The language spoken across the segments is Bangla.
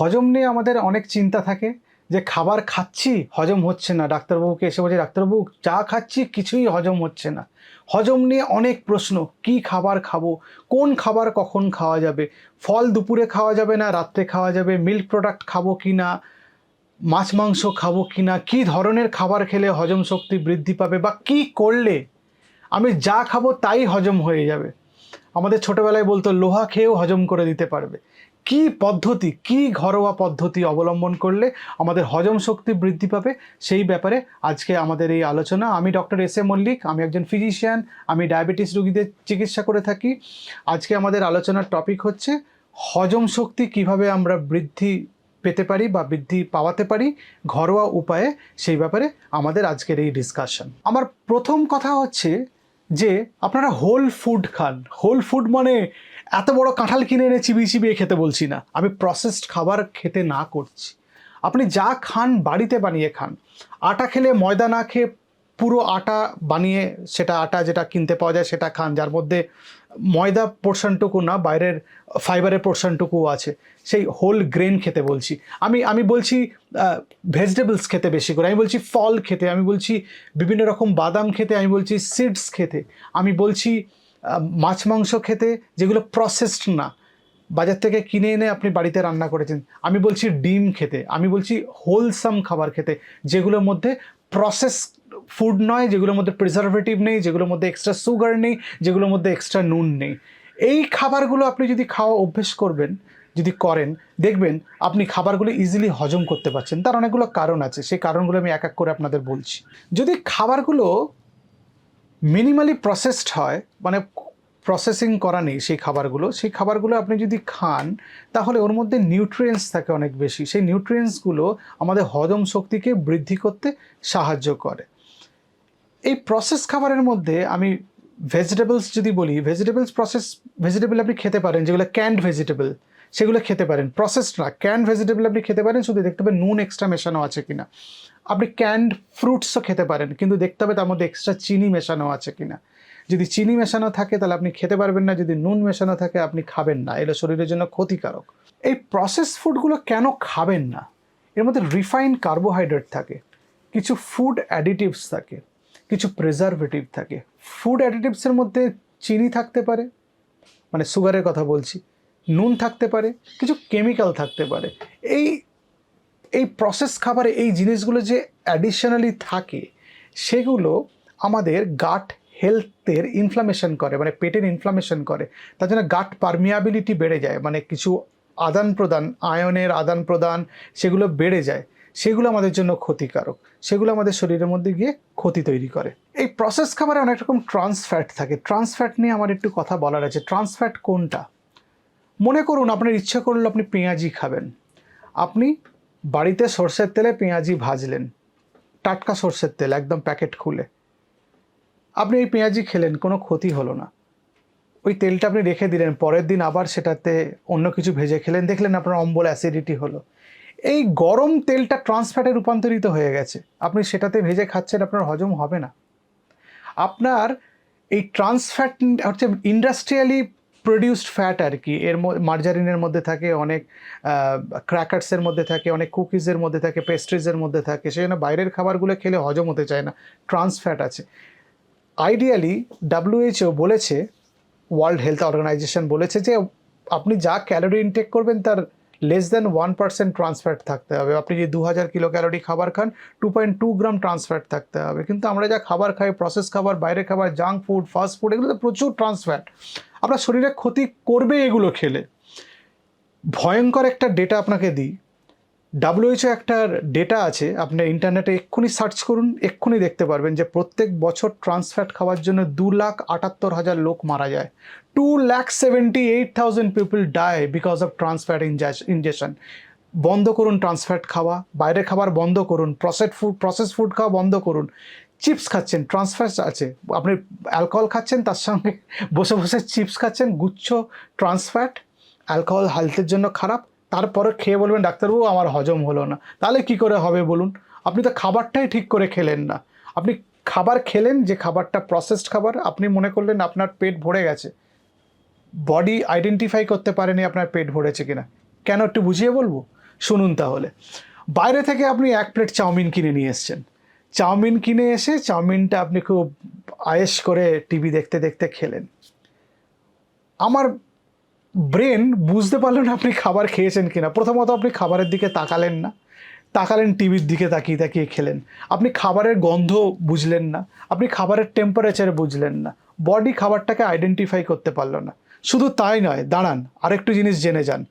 হজম নিয়ে আমাদের অনেক চিন্তা থাকে যে খাবার খাচ্ছি, হজম হচ্ছে না। ডাক্তারবাবুকে এসে বলছে, ডাক্তারবাবু, চা খাচ্ছি, কিছুই হজম হচ্ছে না। হজম নিয়ে অনেক প্রশ্ন, কি খাবার খাব? কোন খাবার কখন খাওয়া যাবে? ফল দুপুরে খাওয়া যাবে না, রাত্রে খাওয়া যাবে? মিল্ক প্রোডাক্ট খাব কি না? মাছ, মাংস খাব কি না? কী ধরনের খাবার খেলে হজম শক্তি বৃদ্ধি পাবে বা কি করলে আমি যা খাব তাই হজম হয়ে যাবে? আমাদের ছোটবেলায় বলতো, লোহা খেয়েও হজম করে দিতে পারবে। কি পদ্ধতি, কি ঘরোয়া পদ্ধতি অবলম্বন করলে আমাদের হজম শক্তি বৃদ্ধি পাবে? সেই ব্যাপারে আজকে আমাদের এই আলোচনা। আমি ডক্টর এস এ মল্লিক, আমি একজন ফিজিশিয়ান আমি ডায়াবেটিস রোগীদের চিকিৎসা করে থাকি। আজকে আমাদের আলোচনার টপিক হচ্ছে হজম শক্তি কীভাবে আমরা বৃদ্ধি পেতে পারি বা বৃদ্ধি পাওয়াতে পারি, ঘরোয়া উপায়ে সেই ব্যাপারে আমাদের আজকের এই ডিসকাশন আমার প্রথম কথা হচ্ছে যে আপনারা হোল ফুড খান। হোল ফুড মানে এত বড় কাঁঠাল কিনে এনে চিবিয়ে চিবিয়ে খেতে বলছি না। আমি প্রসেসড খাবার খেতে না করছি। আপনি যা খান বাড়িতে বানিয়ে খান। আটা খেলে ময়দা না খেয়ে পুরো আটা বানিয়ে সেটা আটা যেটা কিনতে পাওয়া যায় সেটা খান, যার মধ্যে ময়দা পোর্শনটুকু না, বাইরের ফাইবারের পোর্শনটুকুও আছে। সেই হোল গ্রেন খেতে বলছি। আমি আমি বলছি ভেজিটেবলস খেতে বেশি করে। আমি বলছি ফল খেতে, আমি বলছি বিভিন্ন রকম বাদাম খেতে, আমি বলছি সিডস খেতে। আমি বলছি মাছ, মাংস খেতে যেগুলো প্রসেসড না, বাজার থেকে কিনে এনে আপনি বাড়িতে রান্না করেছেন, আমি বলছি ডিম খেতে, আমি বলছি হোলসাম খাবার খেতে, যেগুলোর মধ্যে প্রসেস ফুড নয়, যেগুলোর মধ্যে প্রিজারভেটিভ নেই, যেগুলোর মধ্যে এক্সট্রা সুগার নেই, যেগুলোর মধ্যে এক্সট্রা নুন নেই। এই খাবারগুলো আপনি যদি খাওয়া অভ্যেস করবেন, যদি করেন, দেখবেন আপনি খাবারগুলো ইজিলি হজম করতে পারছেন। তার অনেকগুলো কারণ আছে, সেই কারণগুলো আমি এক এক করে আপনাদের বলছি। যদি খাবারগুলো মিনিমালি প্রসেসড হয় মানে প্রসেসিং করা নেই সেই খাবারগুলো। সেই খাবারগুলো আপনি যদি খান, তাহলে ওর মধ্যে নিউট্রিয়েন্টস থাকে অনেক বেশি। সেই নিউট্রিয়েন্টসগুলো আমাদের হজম শক্তিকে বৃদ্ধি করতে সাহায্য করে। এই প্রসেস খাবারের মধ্যে আমি ভেজিটেবলস যদি বলি ভেজিটেবলস প্রসেস ভেজিটেবল আপনি খেতে পারেন, যেগুলো ক্যান্ড ভেজিটেবল সেগুলো খেতে পারেন। প্রসেসড না ক্যান্ড ভেজিটেবল আপনি খেতে পারেন, শুধু দেখতে হবে নুন এক্সট্রা মেশানো আছে কিনা। আপনি ক্যান্ড ফ্রুটসও খেতে পারেন, কিন্তু দেখতে হবে তার মধ্যে এক্সট্রা চিনি মেশানো আছে কিনা। যদি চিনি মেশানো থাকে, তাহলে আপনি খেতে পারবেন না, যদি নুন মেশানো থাকে, আপনি খাবেন না। এটা শরীরের জন্য ক্ষতিকারক। এই প্রসেস ফুডগুলো কেন খাবেন না? এর মধ্যে রিফাইন্ড কার্বোহাইড্রেট থাকে, কিছু ফুড অ্যাডিটিভস থাকে, কিছু প্রিজারভেটিভ থাকে। ফুড অ্যাডিটিভসের মধ্যে চিনি থাকতে পারে মানে সুগারের কথা বলছি, নুন থাকতে পারে, কিছু কেমিক্যাল থাকতে পারে। এই এই প্রসেস খাবারে এই জিনিসগুলো যে অ্যাডিশনালি থাকে, সেগুলো আমাদের গাট হেলথের ইনফ্লামেশন করে মানে পেটের ইনফ্লামেশন করে। তার জন্য গাট পারমিয়াবিলিটি বেড়ে যায় মানে কিছু আদান প্রদান, আয়নের আদান প্রদান, সেগুলো বেড়ে যায়। সেগুলো আমাদের জন্য ক্ষতিকারক। সেগুলো আমাদের শরীরের মধ্যে গিয়ে ক্ষতি তৈরি করে। এই প্রসেস খাবারে অনেক রকম ট্রান্সফ্যাট থাকে। ট্রান্সফ্যাট নিয়ে আমার একটু কথা বলার আছে। ট্রান্সফ্যাট কোনটা? মনে করুন, আপনার ইচ্ছা করল আপনি পেঁয়াজি খাবেন। আপনি বাড়িতে সর্ষের তেলে পেঁয়াজি ভাজলেন। টাটকা সর্ষের তেল, একদম প্যাকেট খুলে। আপনি এই পেঁয়াজি খেলেন, কোনো ক্ষতি হলো না। ওই তেলটা আপনি রেখে দিলেন, পরের দিন আবার সেটাতে অন্য কিছু ভেজে খেলেন, দেখলেন আপনার অম্বল অ্যাসিডিটি হলো। এই গরম তেলটা ট্রান্সফ্যাটে রূপান্তরিত হয়ে গেছে। আপনি সেটাতে ভেজে খাচ্ছেন, আপনার হজম হবে না। আপনার এই ট্রান্সফ্যাট হচ্ছে ইন্ডাস্ট্রিয়ালি প্রডিউসড ফ্যাট আর কি এর মার্জারিনের মধ্যে থাকে অনেক ক্র্যাকার্সের মধ্যে থাকে, অনেক কুকিজের মধ্যে থাকে পেস্ট্রিজের মধ্যে থাকে। সেই জন্য বাইরের খাবারগুলো খেলে হজম হতে চায় না। ট্রান্স ফ্যাট আছে। আইডিয়ালি ডাব্লিউএইচও বলেছে ওয়ার্ল্ড হেলথ অর্গানাইজেশন বলেছে যে, আপনি যা ক্যালোরি ইনটেক করবেন, তার less than one percent trans fat থাকতে হবে। আপনি যদি দু হাজার কিলো ক্যালোরি খাবার খান two point two gram trans fat থাকতে হবে। কিন্তু আমরা যা খাবার খাই প্রসেস খাবার বাইরে খাবার জাঙ্ক ফুড ফাস্ট ফুড এগুলোতে প্রচুর ট্রান্সফ্যাট আপনার শরীরে ক্ষতি করবে এগুলো খেলে। ভয়ঙ্কর একটা ডেটা আপনাকে দিই। ডাব্লিউএইচও একটা ডেটা আছে, আপনি ইন্টারনেটে এক্ষুনি সার্চ করুন, এক্ষুনি দেখতে পারবেন যে প্রত্যেক বছর ট্রান্সফ্যাট খাওয়ার জন্য দু লাখ আটাত্তর হাজার লোক মারা যায়। Two lakh seventy eight thousand people die because of trans fat injection বন্ধ করুন ট্রান্সফ্যাট খাওয়া বাইরে খাবার বন্ধ করুন প্রসেস ফুড প্রসেস ফুড খাওয়া বন্ধ করুন। চিপস খাচ্ছেন ট্রান্সফ্যাট আছে। আপনি অ্যালকোহল খাচ্ছেন, তার সঙ্গে বসে বসে চিপস খাচ্ছেন, গুচ্ছ ট্রান্সফ্যাট অ্যালকোহল হেলথের জন্য খারাপ। তারপরে খেয়ে বলবেন, ডাক্তারবাবু, আমার হজম হলো না। তাহলে কি করে হবে বলুন? আপনি তো খাবারটাই ঠিক করে খেলেন না। আপনি খাবার খেলেন, যে খাবারটা প্রসেসড খাবার, আপনি মনে করলেন আপনার পেট ভরে গেছে। বডি আইডেন্টিফাই করতে পারেনি আপনার পেট ভরেছে কিনা। কেন একটু বুঝিয়ে বলব? শুনুন তাহলে। বাইরে থেকে আপনি এক প্লেট চাউমিন কিনে নিয়ে এসছেন। চাউমিন কিনে এসে চাউমিনটা আপনি খুব আয়েস করে টিভি দেখতে দেখতে খেলেন। আমার ব্রেন বুঝতে পারল না আপনি খাবার খেয়েছেন কিনা। প্রথমত আপনি খাবারের দিকে তাকালেন না, তাকালেন টিভির দিকে তাকিয়ে তাকিয়ে খেলেন। আপনি খাবারের গন্ধ বুঝলেন না, আপনি খাবারের টেম্পারেচার বুঝলেন না। বডি খাবারটাকে আইডেন্টিফাই করতে পারল না। শুধু তাই নয়, দাঁড়ান, আরেকটু জিনিস জেনে যান।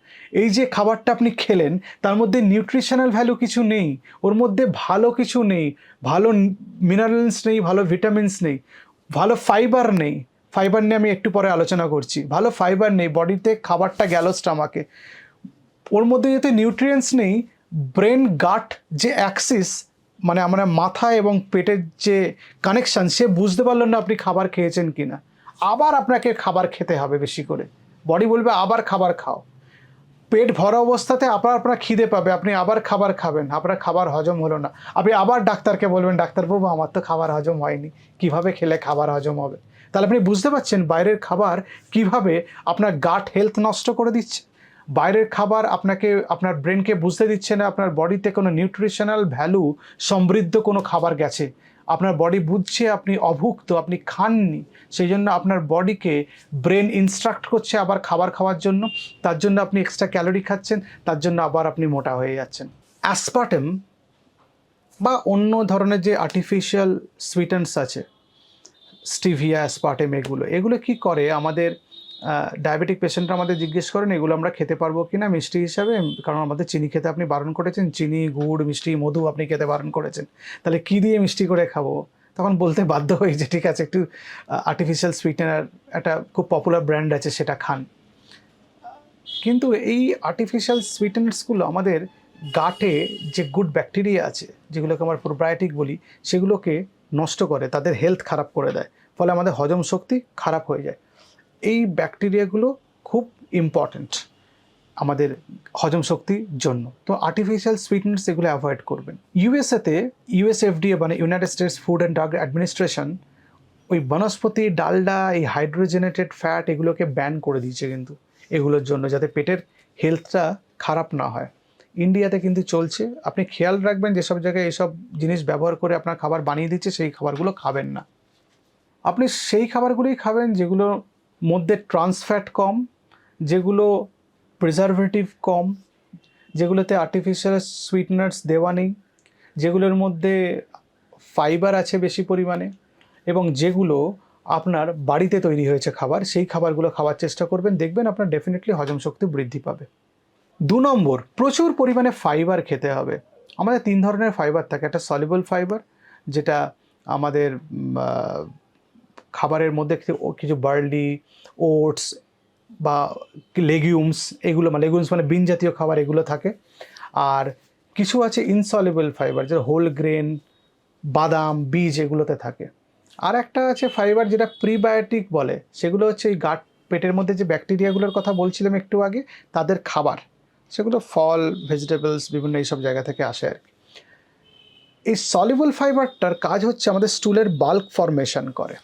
এই যে খাবারটা আপনি খেলেন, তার মধ্যে নিউট্রিশনাল ভ্যালু কিছু নেই, ওর মধ্যে ভালো কিছু নেই, ভালো মিনারেলস নেই, ভালো ভিটামিনস নেই, ভালো ফাইবার নেই। ফাইবার নিয়ে আমি একটু পরে আলোচনা করছি। ভালো ফাইবার নেই, বডিতে খাবারটা গেল স্টামাকে। ওর মধ্যে যাতে নিউট্রিয়েন্টস নেই ব্রেন গাট যে অ্যাক্সিস মানে আমরা মাথা এবং পেটের যে কানেকশন সে বুঝতে পারল না আপনি খাবার খেয়েছেন কিনা। আবার আপনাকে খাবার খেতে হবে বেশি করে। বডি বলবে, আবার খাবার খাও। পেট ভরা অবস্থাতে আবার আপনার খিদে পাবে, আপনি আবার খাবার খাবেন। আপনার খাবার হজম হলো না। আপনি আবার ডাক্তারকে বলবেন ডাক্তারবাবু আমার তো খাবার হজম হয়নি। কীভাবে খেলে খাবার হজম হবে? তাহলে আপনি বুঝতে পারছেন বাইরের খাবার কীভাবে আপনার গাট হেলথ নষ্ট করে দিচ্ছে। বাইরের খাবার আপনাকে, আপনার ব্রেনকে বুঝতে দিচ্ছে না, আপনার বডিতে কোনো নিউট্রিশনাল ভ্যালু সমৃদ্ধ কোনো খাবার গেছে। আপনার বডি বুঝছে, আপনি অভুক্ত, আপনি খাননি, সেই জন্য আপনার বডিকে ব্রেন ইনস্ট্রাক্ট করছে আবার খাবার খাওয়ার জন্য। তার জন্য আপনি এক্সট্রা ক্যালোরি খাচ্ছেন, তার জন্য আবার আপনি মোটা হয়ে যাচ্ছেন। অ্যাসপার্টেম বা অন্য ধরনের যে আর্টিফিশিয়াল সুইটেন্স আছে স্টিভিয়া অ্যাসপার্টেম এগুলো এগুলো কি করে? আমাদের ডায়াবেটিক পেশেন্টরা আমাদের জিজ্ঞেস করেন, এগুলো আমরা খেতে পারব কি না মিষ্টি হিসাবে, কারণ আমাদের চিনি খেতে আপনি বারণ করেছেন, চিনি, গুড়, মিষ্টি, মধু আপনি খেতে বারণ করেছেন। তাহলে কি দিয়ে মিষ্টি করে খাব? তখন বলতে বাধ্য হই যে, ঠিক আছে, একটু আর্টিফিশিয়াল সুইটেনার একটা খুব পপুলার ব্র্যান্ড আছে, সেটা খান। কিন্তু এই আর্টিফিশিয়াল সুইটেনার্সগুলো আমাদের গাটে যে গুড ব্যাকটেরিয়া আছে, যেগুলোকে আমরা প্রোবায়োটিক বলি, সেগুলোকে নষ্ট করে, তাদের হেলথ খারাপ করে দেয়। ফলে আমাদের হজম শক্তি খারাপ হয়ে যায়। এই ব্যাকটেরিয়াগুলো খুব ইম্পর্ট্যান্ট আমাদের হজম শক্তির জন্য। তো আর্টিফিশিয়াল সুইটনার্স এগুলো অ্যাভয়েড করবেন। ইউএসএতে ইউএসএফডিএ মানে United States Food and Drug Administration ওই বনস্পতি, ডালডা, এই হাইড্রোজেনেটেড ফ্যাট এগুলোকে ব্যান করে দিয়েছে কিন্তু এগুলোর জন্য যাতে পেটের হেলথটা খারাপ না হয়। ইন্ডিয়াতে কিন্তু চলছে। আপনি খেয়াল রাখবেন যেসব জায়গায় এসব জিনিস ব্যবহার করে আপনার খাবার বানিয়ে দিচ্ছে, সেই খাবারগুলো খাবেন না। আপনি সেই খাবারগুলোই খাবেন যেগুলো মধ্যে ট্রান্সফ্যাট কম, যেগুলো প্রিজারভেটিভ কম, যেগুলোতে আর্টিফিশিয়াল সুইটনার্স দেওয়া নেই, যেগুলোর মধ্যে ফাইবার আছে বেশি পরিমাণে, এবং যেগুলো আপনার বাড়িতে তৈরি হয়েছে খাবার, সেই খাবারগুলো খাওয়ার চেষ্টা করবেন, দেখবেন আপনার ডেফিনেটলি হজম শক্তি বৃদ্ধি পাবে। দু নম্বর, প্রচুর পরিমাণে ফাইবার খেতে হবে। আমাদের তিন ধরনের ফাইবার থাকে, একটা সলিবল ফাইবার যেটা আমাদের খাবারের মধ্যে কিছু বার্লি, ওটস বা লেগিউমস, এগুলো মানে লেগুমস মানে বিন জাতীয় খাবার এগুলো থাকে। আর কিছু আছে ইনসলিবল ফাইবার যেটা হোল গ্রেন বাদাম, বীজ এগুলোতে থাকে। আর একটা আছে ফাইবার যেটা প্রিবায়োটিক বলে, সেগুলো হচ্ছে এই গাট, পেটের মধ্যে যে ব্যাকটেরিয়াগুলোর কথা বলছিলাম একটু আগে, তাদের খাবার। সেগুলো ফল ভেজিটেবলস বিভিন্ন এইসব জায়গা থেকে আসে আর কি। এই সলিবল ফাইবারটার কাজ হচ্ছে আমাদের স্টুলের বাল্ক ফরমেশন করে।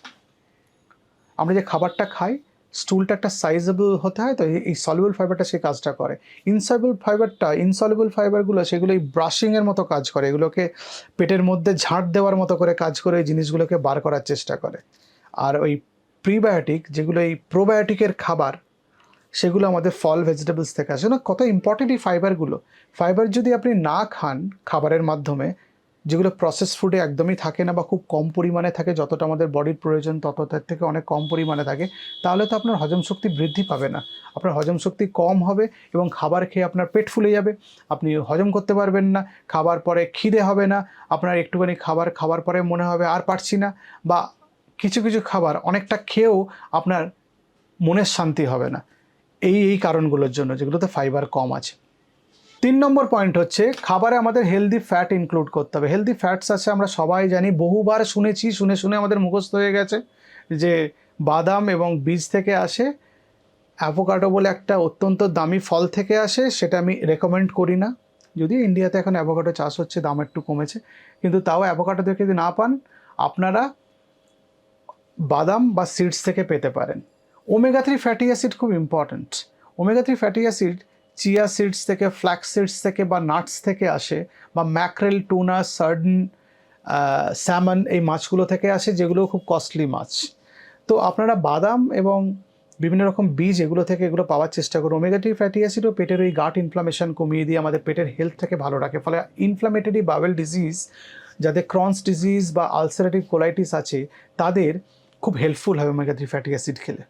আমরা যে খাবারটা খাই স্টুলটা একটা সাইজেবল হতে হয়, তো এই- সলিবল ফাইবারটা সেই কাজটা করে। ইনসলিবল ফাইবারটা ইনসলিবল ফাইবারগুলো সেগুলো এই ব্রাশিংয়ের মতো কাজ করে, এগুলোকে পেটের মধ্যে ঝাঁট দেওয়ার মতো করে কাজ করে এই জিনিসগুলোকে বার করার চেষ্টা করে। আর ওই প্রিবায়োটিক যেগুলো এই প্রোবায়োটিকের খাবার, সেগুলো আমাদের ফল ভেজিটেবলস থেকে আসে। না, কত ইম্পর্টেন্ট এই ফাইবারগুলো ফাইবার যদি আপনি না খান খাবারের মাধ্যমে যেগুলো প্রসেস ফুডে একদমই থাকে না বা খুব কম পরিমাণে থাকে, যতটা আমাদের বডির প্রয়োজন ততটার থেকে অনেক কম পরিমাণে থাকে, তাহলে তো আপনার হজম শক্তি বৃদ্ধি পাবে না। আপনার হজম শক্তি কম হবে এবং খাবার খেয়ে আপনার পেট ফুলে যাবে। আপনি হজম করতে পারবেন না, খাবার পরে খিদে হবে না, আপনার একটুখানি খাবার খাবার পরে মনে হবে আর পারছি না, বা কিছু কিছু খাবার অনেকটা খেয়েও আপনার মনের শান্তি হবে না। এই এই কারণগুলোর জন্য, যেগুলোতে ফাইবার কম আছে। তিন নম্বর পয়েন্ট হচ্ছে, খাবারে আমাদের হেলদি ফ্যাট ইনক্লুড করতে হবে। হেলদি ফ্যাটস আছে, আমরা সবাই জানি, বহুবার শুনেছি, শুনে শুনে আমাদের মুখস্থ হয়ে গেছে যে বাদাম এবং বীজ থেকে আসে অ্যাভোকাডো বলে একটা অত্যন্ত দামি ফল থেকে আসে, সেটা আমি রেকমেন্ড করি না। যদি ইন্ডিয়াতে এখন অ্যাভোকাডো চাষ হচ্ছে, দাম একটু কমেছে, কিন্তু তাও অ্যাভোকাডো থেকে যদি না পান, আপনারা বাদাম বা সিডস থেকে পেতে পারেন। ওমেগা থ্রি ফ্যাটি অ্যাসিড খুব important omega three fatty acid chia seeds থেকে ফ্ল্যাক্স সিডস থেকে বা নাটস থেকে আসে বা ম্যাক্রেল টুনা সার্ডন স্যামন এই মাছগুলো থেকে আসে যেগুলো খুব কস্টলি মাছ। তো আপনারা বাদাম এবং বিভিন্ন রকম বীজ এগুলো থেকে এগুলো পাওয়ার চেষ্টা করুন। ওমেগাটি ফ্যাটি অ্যাসিডও পেটের ওই গাট ইনফ্লামেশন কমিয়ে দিয়ে আমাদের পেটের হেলথটাকে ভালো রাখে। ফলে ইনফ্লামেটরি বাবেল ডিজিজ যাদের ক্রনস ডিজিজ বা আলসারেটিভ কোলাইটিস আছে, তাদের খুব হেল্পফুল হবে ওমেগা ফ্যাটি অ্যাসিড খেলে।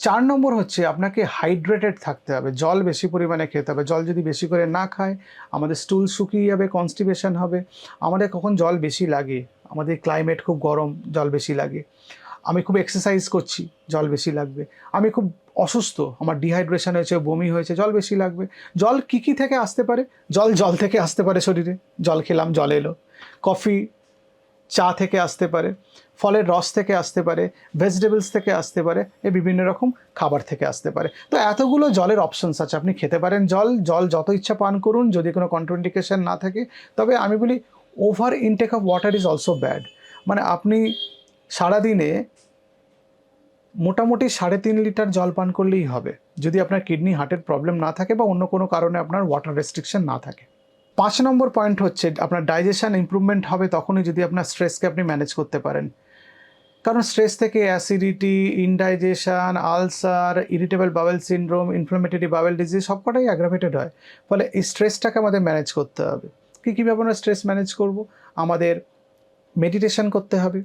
চার নম্বর হচ্ছে আপনাকে হাইড্রেটেড থাকতে হবে, জল বেশি পরিমাণে খেতে হবে। জল যদি বেশি করে না খায়, আমাদের স্টুল শুকিয়ে যাবে কনস্টিপেশন হবে। আমাদের কখন জল বেশি লাগে? আমাদের ক্লাইমেট খুব গরম, জল বেশি লাগে। আমি খুব এক্সারসাইজ করছি, জল বেশি লাগবে। আমি খুব অসুস্থ, আমার ডিহাইড্রেশন হয়েছে, বমি হয়েছে, জল বেশি লাগবে। জল কী কী থেকে আসতে পারে? জল জল থেকে আসতে পারে শরীরে। জল খেলাম, জল এলো। কফি চা থেকে আসতে পারে, ফলের রস থেকে আসতে পারে ভেজিটেবলস থেকে আসতে পারে, এ বিভিন্ন রকম খাবার থেকে আসতে পারে। তো এতগুলো জলের অপশনস আছে, আপনি খেতে পারেন জল জল যত ইচ্ছা পান করুন, যদি কোনো কন্ট্রোইন্ডিকেশন না থাকে। তবে আমি বলি over intake of water is also bad মানে আপনি সারাদিনে মোটামুটি সাড়ে তিন লিটার জল পান করলেই হবে, যদি আপনার কিডনি হার্টের প্রবলেম না থাকে বা অন্য কোনো কারণে আপনার ওয়াটার রেস্ট্রিকশন না থাকে। পাঁচ নম্বর পয়েন্ট হচ্ছে আপনার ডাইজেশন ইমপ্রুভমেন্ট হবে তখনই যদি আপনার স্ট্রেসকে আপনি ম্যানেজ করতে পারেন। কারণ স্ট্রেস থেকে acidity indigestion ulcer irritable bowel syndrome inflammatory bowel disease সবকটাই অ্যাগ্রাভেটেড হয়। ফলে এই স্ট্রেসটাকে আমাদের ম্যানেজ করতে হবে। কী কীভাবে আমরা স্ট্রেস ম্যানেজ করব? আমাদের মেডিটেশন করতে হবে,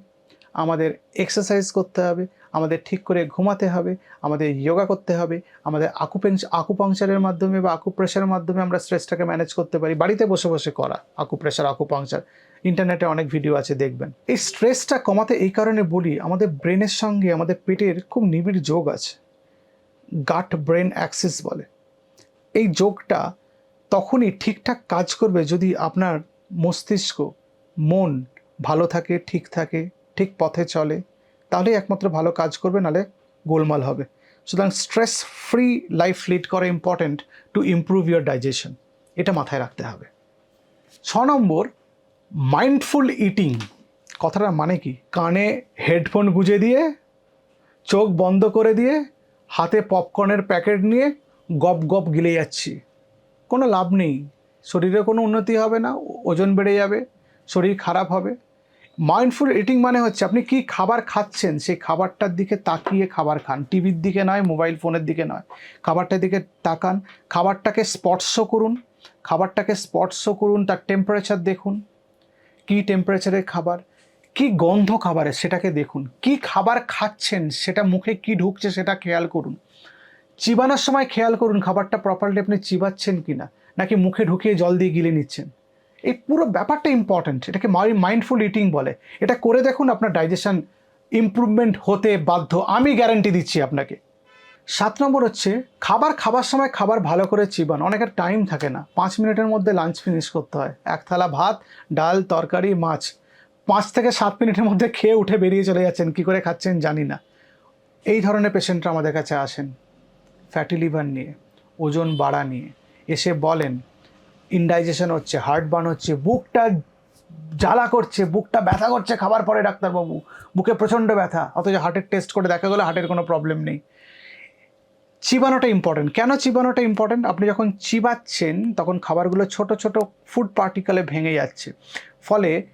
আমাদের এক্সারসাইজ করতে হবে আমাদের ঠিক করে ঘুমাতে হবে, আমাদের যোগা করতে হবে, আমাদের আকুপেঞ্চ আকুপাংচারের মাধ্যমে বা আকুপ্রেশারের মাধ্যমে আমরা স্ট্রেসটাকে ম্যানেজ করতে পারি। বাড়িতে বসে বসে করা আকুপ্রেশার আকুপাংচার ইন্টারনেটে অনেক ভিডিও আছে, দেখবেন। এই স্ট্রেসটা কমাতে এই কারণে বলি, আমাদের ব্রেনের সঙ্গে আমাদের পেটের খুব নিবিড় যোগ আছে। গাট ব্রেন অ্যাক্সিস বলে। এই যোগটা তখনই ঠিকঠাক কাজ করবে যদি আপনার মস্তিষ্ক মন ভালো থাকে, ঠিক থাকে, ঠিক পথে চলে। তাহলেই একমাত্র ভালো কাজ করবে, নালে গোলমাল হবে। সুতরাং স্ট্রেস ফ্রি লাইফ লিড করা important to improve your digestion এটা মাথায় রাখতে হবে। ছ নম্বর মাইন্ডফুল ইটিং কথাটার মানে কি? কানে হেডফোন গুঁজে দিয়ে, চোখ বন্ধ করে দিয়ে, হাতে পপকর্নের প্যাকেট নিয়ে গপ গপ গিলে যাচ্ছি। কোনো লাভ নেই। শরীরে কোনো উন্নতি হবে না, ওজন বেড়ে যাবে, শরীর খারাপ হবে। মাইন্ডফুল ইটিং মানে হচ্ছে আপনি কি খাবার খাচ্ছেন, সেই খাবারটার দিকে তাকিয়ে খাবার খান। টিভির দিকে নয় মোবাইল ফোনের দিকে নয়। খাবারটার দিকে তাকান, খাবারটাকে স্পর্শ করুন, খাবারটাকে স্পর্শ করুন, তার টেম্পারেচার দেখুন। কি টেম্পারেচারের খাবার? কি গন্ধ খাবারের সেটাকে দেখুন। কি খাবার খাচ্ছেন? সেটা মুখে কি ঢুকছে সেটা খেয়াল করুন। চিবানোর সময় খেয়াল করুন, খাবারটা প্রপারলি আপনি চিবাচ্ছেন কি না নাকি মুখে ঢুকিয়ে জল দিয়ে গিলে নিচ্ছেন? এই পুরো ব্যাপারটা ইম্পর্ট্যান্ট এটাকে মাইন্ডফুল ইটিং বলে। এটা করে দেখুন আপনার ডাইজেশন ইমপ্রুভমেন্ট হতে বাধ্য, আমি গ্যারান্টি দিচ্ছি আপনাকে। সাত নম্বর হচ্ছে, খাবার খাবার সময় খাবার ভালো করে চিবান, অনেকের টাইম থাকে না। পাঁচ মিনিটের মধ্যে লাঞ্চ ফিনিশ করতে হয়। এক থালা ভাত, ডাল, তরকারি, মাছ। পাঁচ থেকে সাত মিনিটের মধ্যে খেয়ে উঠে বেরিয়ে চলে যাচ্ছেন, কী করে খাচ্ছেন জানি না। এই ধরনের পেশেন্টরা আমাদের কাছে আসেন। ফ্যাটি লিভার নিয়ে, ওজন বাড়া নিয়ে, এসে বলেন ইনডাইজেশন হচ্ছে হার্ট বার্ন হচ্ছে, বুকটা জ্বালা করছে, বুকটা ব্যথা করছে খাবার পরে ডাক্তারবাবু। বুকে প্রচণ্ড ব্যথা, অথচ হার্টের টেস্ট করে দেখা গেলো হার্টের কোনো প্রবলেম নেই। চিবানোটা ইম্পর্টেন্ট কেন চিবানোটা ইম্পর্টেন্ট আপনি যখন চিবাচ্ছেন, তখন খাবারগুলো ছোট ছোট ফুড পার্টিকেলে ভেঙে যাচ্ছে। ফলে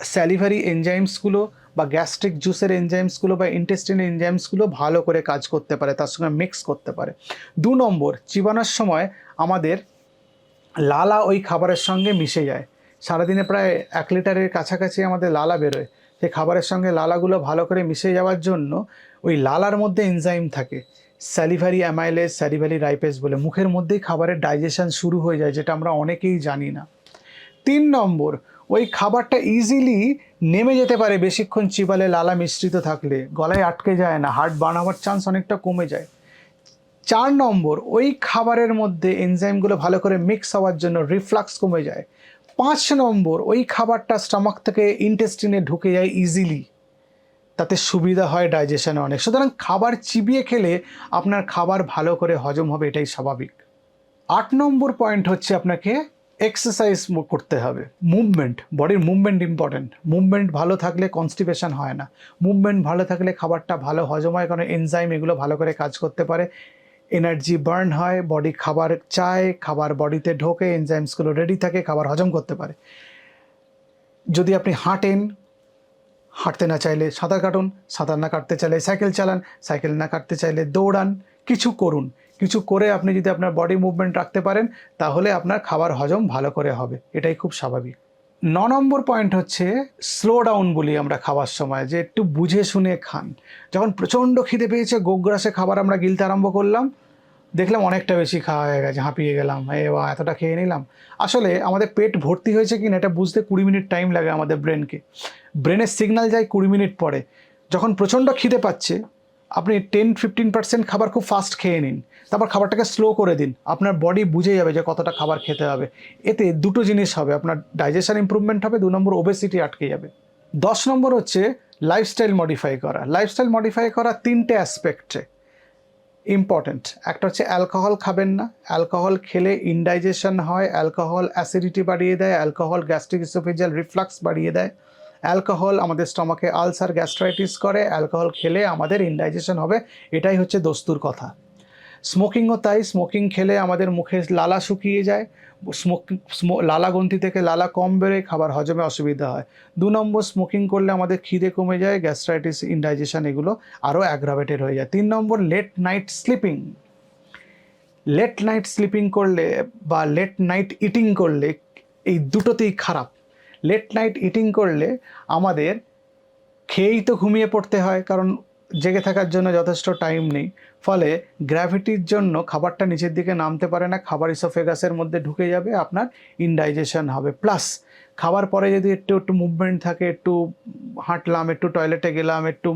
স্যালিভারি এনজাইমসগুলো বা গ্যাস্ট্রিক জুসের এনজাইমসগুলো বা ইন্টেস্টিনের এনজাইমসগুলো ভালো করে কাজ করতে পারে, তার সঙ্গে মিক্স করতে পারে। দু নম্বর, চিবানোর সময় আমাদের লালা ওই খাবারের সঙ্গে মিশে যায়। সারাদিনে প্রায় এক লিটারের কাছাকাছি আমাদের লালা বেরোয়। সেই খাবারের সঙ্গে লালাগুলো ভালো করে মিশে যাওয়ার জন্য ওই লালার মধ্যে এনজাইম থাকে। স্যালিভারি অ্যামাইলেজ স্যালিভারি রাইপেস বলে। মুখের মধ্যেই খাবারের ডাইজেশন শুরু হয়ে যায়, যেটা আমরা অনেকেই জানি না। তিন নম্বর, ওই খাবারটা ইজিলি নেমে যেতে পারে বেশিক্ষণ চিবালে লালা মিশ্রিত থাকলে। গলায় আটকে যায় না হার্ট বার্ন হওয়ার চান্স অনেকটা কমে যায়। চার নম্বর, ওই খাবারের মধ্যে এনজাইমগুলো ভালো করে মিক্স হওয়ার জন্য রিফ্লাক্স কমে যায়। পাঁচ নম্বর, ওই খাবারটা স্টমাক থেকে ইন্টেস্টিনে ঢুকে যায় ইজিলি তাতে সুবিধা হয় ডাইজেশনে অনেক। সুতরাং খাবার চিবিয়ে খেলে আপনার খাবার ভালো করে হজম হবে, এটাই স্বাভাবিক। আট নম্বর পয়েন্ট হচ্ছে আপনাকে এক্সারসাইজ করতে হবে। মুভমেন্ট বডির মুভমেন্ট ইম্পর্টেন্ট মুভমেন্ট ভালো থাকলে কনস্টিপেশন হয় না। মুভমেন্ট ভালো থাকলে খাবারটা ভালো হজম হয়, কারণ এনজাইম এগুলো ভালো করে কাজ করতে পারে। এনার্জি বার্ন হয় বডি খাবার চায়, খাবার বডিতে ঢোকে এনজাইমসগুলো রেডি থাকে, খাবার হজম করতে পারে। যদি আপনি হাঁটেন, হাঁটতে না চাইলে সাঁতার কাটুন, সাঁতার না কাটতে চাইলে সাইকেল চালান সাইকেল না কাটতে চাইলে দৌড়ান, কিছু করুন। কিছু করে আপনি যদি আপনার বডি মুভমেন্ট রাখতে পারেন, তাহলে আপনার খাবার হজম ভালো করে হবে। এটাই খুব স্বাভাবিক। ন নম্বর পয়েন্ট হচ্ছে স্লো ডাউন বলি আমরা খাওয়ার সময়, যে একটু বুঝে শুনে খান। যখন প্রচণ্ড খিদে পেয়েছে, গোগ্রাসে খাবার আমরা গিলতে আরম্ভ করলাম দেখলাম অনেকটা বেশি খাওয়া হয়ে গেছে, হাঁপিয়ে গেলাম, এ বা এতটা খেয়ে নিলাম। আসলে আমাদের পেট ভর্তি হয়েছে কি না এটা বুঝতে কুড়ি মিনিট টাইম লাগে আমাদের ব্রেনকে ব্রেনের সিগন্যাল যায় কুড়ি মিনিট পরে। যখন প্রচণ্ড খিদে পাচ্ছে, আপনি টেন ফিফটিন পার্সেন্ট খাবার খুব ফাস্ট খেয়ে নিন। তারপর খাবারটাকে স্লো করে দিন। আপনার বডি বুঝে যাবে যে কতটা খাবার খেতে হবে। এতে দুটো জিনিস হবে, আপনার ডাইজেশন ইম্প্রুভমেন্ট হবে, দু নম্বর ওবেসিটি আটকে যাবে। দশ নম্বর হচ্ছে লাইফস্টাইল মডিফাই করা। লাইফস্টাইল মডিফাই করা তিনটে অ্যাসপেক্টে ইম্পর্ট্যান্ট একটা হচ্ছে অ্যালকোহল খাবেন না। অ্যালকোহল খেলে ইনডাইজেশন হয় অ্যালকোহল অ্যাসিডিটি বাড়িয়ে দেয় অ্যালকোহল গ্যাস্ট্রিক ইসোফেজিয়াল রিফ্লাক্স বাড়িয়ে দেয়। অ্যালকোহল আমাদের স্টমাকে আলসার গ্যাস্ট্রাইটিস করে অ্যালকোহল খেলে আমাদের ইনডাইজেশন হবে। এটাই হচ্ছে দস্তুর কথা। স্মোকিংও তাই, স্মোকিং খেলে আমাদের মুখে লালা শুকিয়ে যায়, স্মোকিং লালা গ্রন্থি থেকে লালা কম বেরোয় খাবার হজমে অসুবিধা হয়। দু নম্বর স্মোকিং করলে আমাদের খিদে কমে যায়, গ্যাস্ট্রাইটিস, ইনডাইজেশন এগুলো আরও অ্যাগ্রাভেটেড হয়ে যায়। তিন নম্বর, late night sleeping. Late night sleeping করলে বা লেট নাইট ইটিং করলে এই দুটোতেই খারাপ। লেট নাইট ইটিং করলে আমাদের খেয়েই তো ঘুমিয়ে পড়তে হয়, কারণ জেগে থাকার জন্য যথেষ্ট টাইম নেই। ফলে গ্র্যাভিটির জন্য খাবারটা নিচের দিকে নামতে পারে না, খাবার ইসোফেগাসের মধ্যে ঢুকে যাবে, আপনার ইনডাইজেশন হবে। প্লাস খাবার পরে যদি একটু একটু মুভমেন্ট থাকে, একটু হাঁটলাম, একটু টয়লেটে গেলাম, একটু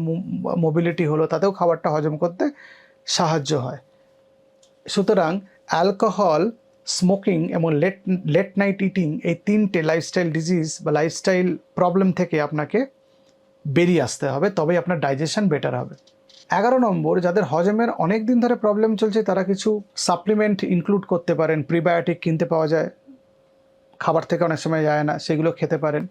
মোবিলিটি হলো, তাতেও খাবারটা হজম করতে সাহায্য হয়। সুতরাং অ্যালকোহল স্মোকিং এবং লেট লেট নাইট ইটিং এই তিনটে লাইফস্টাইল ডিজিজ বা লাইফস্টাইল প্রবলেম থেকে আপনাকে বেরিয়ে আসতে হবে, তবেই আপনার ডাইজেশন বেটার হবে। এগারো নম্বর, যাদের হজমের অনেক দিন ধরে প্রবলেম চলছে, তারা কিছু সাপ্লিমেন্ট ইনক্লুড করতে পারেন। প্রিবায়োটিক কিনতে পাওয়া যায়, খাবার থেকে অনেক সময় যায় না, সেগুলো খেতে পারেন।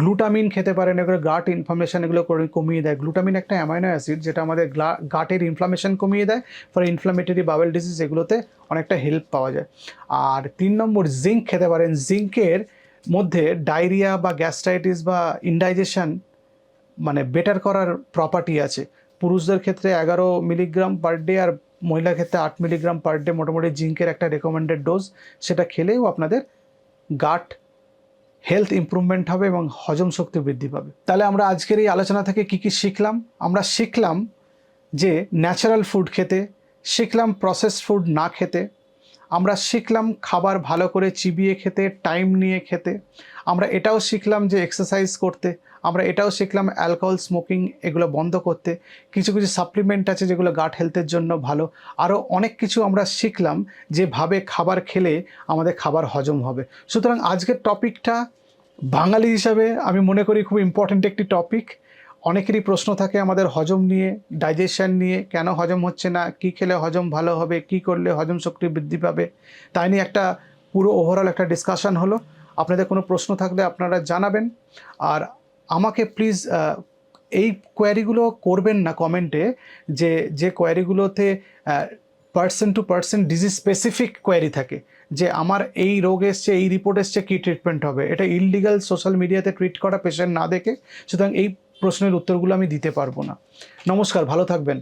গ্লুটামিন খেতে পারেন, এগুলো গাট ইনফ্লামেশন এগুলো কমিয়ে দেয়। গ্লুটামিন একটা অ্যামাইনো অ্যাসিড যেটা আমাদের গাটের ইনফ্লামেশন কমিয়ে দেয়, ফলে ইনফ্লামেটরি বাবেল ডিজিজ এগুলোতে অনেকটা হেল্প পাওয়া যায়। আর তিন নম্বর জিঙ্ক খেতে পারেন। জিঙ্কের মধ্যে ডায়রিয়া বা গ্যাস্ট্রাইটিস বা ইনডাইজেশন মানে বেটার করার প্রপার্টি আছে। পুরুষদের ক্ষেত্রে এগারো মিলিগ্রাম পার ডে আর মহিলার ক্ষেত্রে আট মিলিগ্রাম পার ডে মোটামুটি জিঙ্কের একটা রেকমেন্ডেড ডোজ সেটা খেলেও আপনাদের গাট হেলথ ইমপ্রুভমেন্ট হবে এবং হজম শক্তি বৃদ্ধি পাবে। তাহলে আমরা আজকের এই আলোচনা থেকে কি কি শিখলাম? আমরা শিখলাম যে ন্যাচারাল ফুড খেতে, শিখলাম প্রসেস ফুড না খেতে, আমরা শিখলাম খাবার ভালো করে চিবিয়ে খেতে টাইম নিয়ে খেতে, আমরা এটাও শিখলাম যে এক্সারসাইজ করতে। আমরা এটাও শিখলাম অ্যালকোহল স্মোকিং এগুলো বন্ধ করতে। কিছু কিছু সাপ্লিমেন্ট আছে যেগুলো গাট হেলথের জন্য ভালো। আরও অনেক কিছু আমরা শিখলাম যেভাবে খাবার খেলে আমাদের খাবার হজম হবে। সুতরাং আজকের টপিকটা বাঙালি হিসাবে আমি মনে করি খুব ইম্পর্ট্যান্ট একটি টপিক। অনেকেরই প্রশ্ন থাকে আমাদের হজম নিয়ে ডাইজেশন নিয়ে, কেন হজম হচ্ছে না, কি খেলে হজম ভালো হবে, কি করলে হজম শক্তি বৃদ্ধি পাবে? তাই নিয়ে একটা পুরো ওভারঅল একটা ডিসকাশন হলো। আপনাদের কোনো প্রশ্ন থাকলে আপনারা জানাবেন। আর আমাকে প্লিজ এই কোয়ারিগুলো করবেন না কমেন্টে যে যে কোয়ারিগুলোতে person to person disease specific query থাকে, যে আমার এই রোগ এসছে, এই রিপোর্ট এসছে, কী ট্রিটমেন্ট হবে? এটা ইললিগাল সোশ্যাল মিডিয়াতে ট্রিট করা পেশেন্ট না দেখে, সুতরাং এই প্রশ্নের উত্তরগুলো আমি দিতে পারব না। নমস্কার, ভালো থাকবেন।